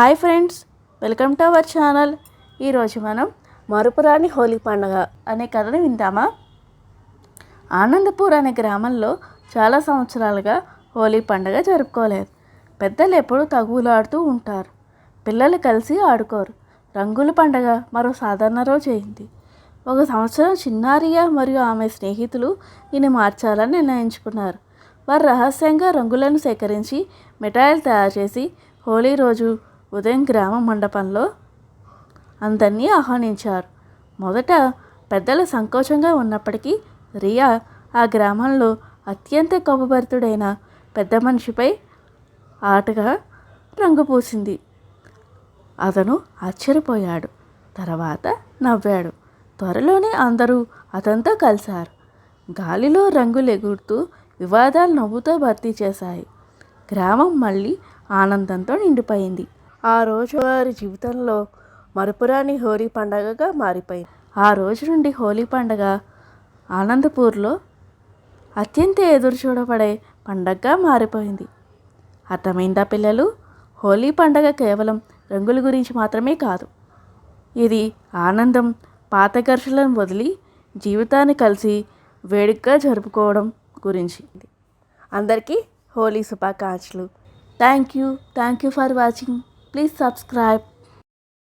Hi friends welcome to our channel. ఈరోజు మనం మరుపురాని హోలీ పండుగ అనే కథను విందామా? ఆనందపూర్ అనే గ్రామంలో చాలా సంవత్సరాలుగా హోలీ పండుగ జరుపుకోలేదు. పెద్దలు ఎప్పుడూ తగులాడుతూ ఉంటారు. పిల్లలు కలిసి ఆడుకోరు. రంగుల పండగ మరో సాధారణ రోజు అయింది. ఒక సంవత్సరం చిన్నారియా మరియు ఆమె స్నేహితులు దీన్ని మార్చాలని నిర్ణయించుకున్నారు. వారు రహస్యంగా రంగులను సేకరించి మిఠాయిలు తయారు చేసి హోలీ రోజు ఉదయం గ్రామ మండపంలో అందరినీ ఆహ్వానించారు. మొదట పెద్దల సంకోచంగా ఉన్నప్పటికీ రియా ఆ గ్రామంలో అత్యంత కోపభరితుడైన పెద్ద మనిషిపై ఆటగా రంగు పూసింది. అతను ఆశ్చర్యపోయాడు తర్వాత నవ్వాడు. త్వరలోనే అందరూ అతనితో కలిశారు. గాలిలో రంగులు ఎగురుతూ వివాదాలు నవ్వుతో భర్తీ చేశాయి. గ్రామం మళ్ళీ ఆనందంతో నిండిపోయింది. ఆ రోజు వారి జీవితంలో మరపురాని హోలీ పండగగా మారిపోయింది. ఆ రోజు నుండి హోలీ పండగ ఆనందపూర్లో అత్యంత ఎదురు చూడబడే పండగగా మారిపోయింది. అర్థమైందా పిల్లలు? హోలీ పండగ కేవలం రంగుల గురించి మాత్రమే కాదు. ఇది ఆనందం పాత ఘర్షణలను వదిలి జీవితాన్ని కలిసి వేడుకగా జరుపుకోవడం గురించి. అందరికీ హోలీ శుభాకాంక్షలు. Thank you. Thank you for watching. Please subscribe.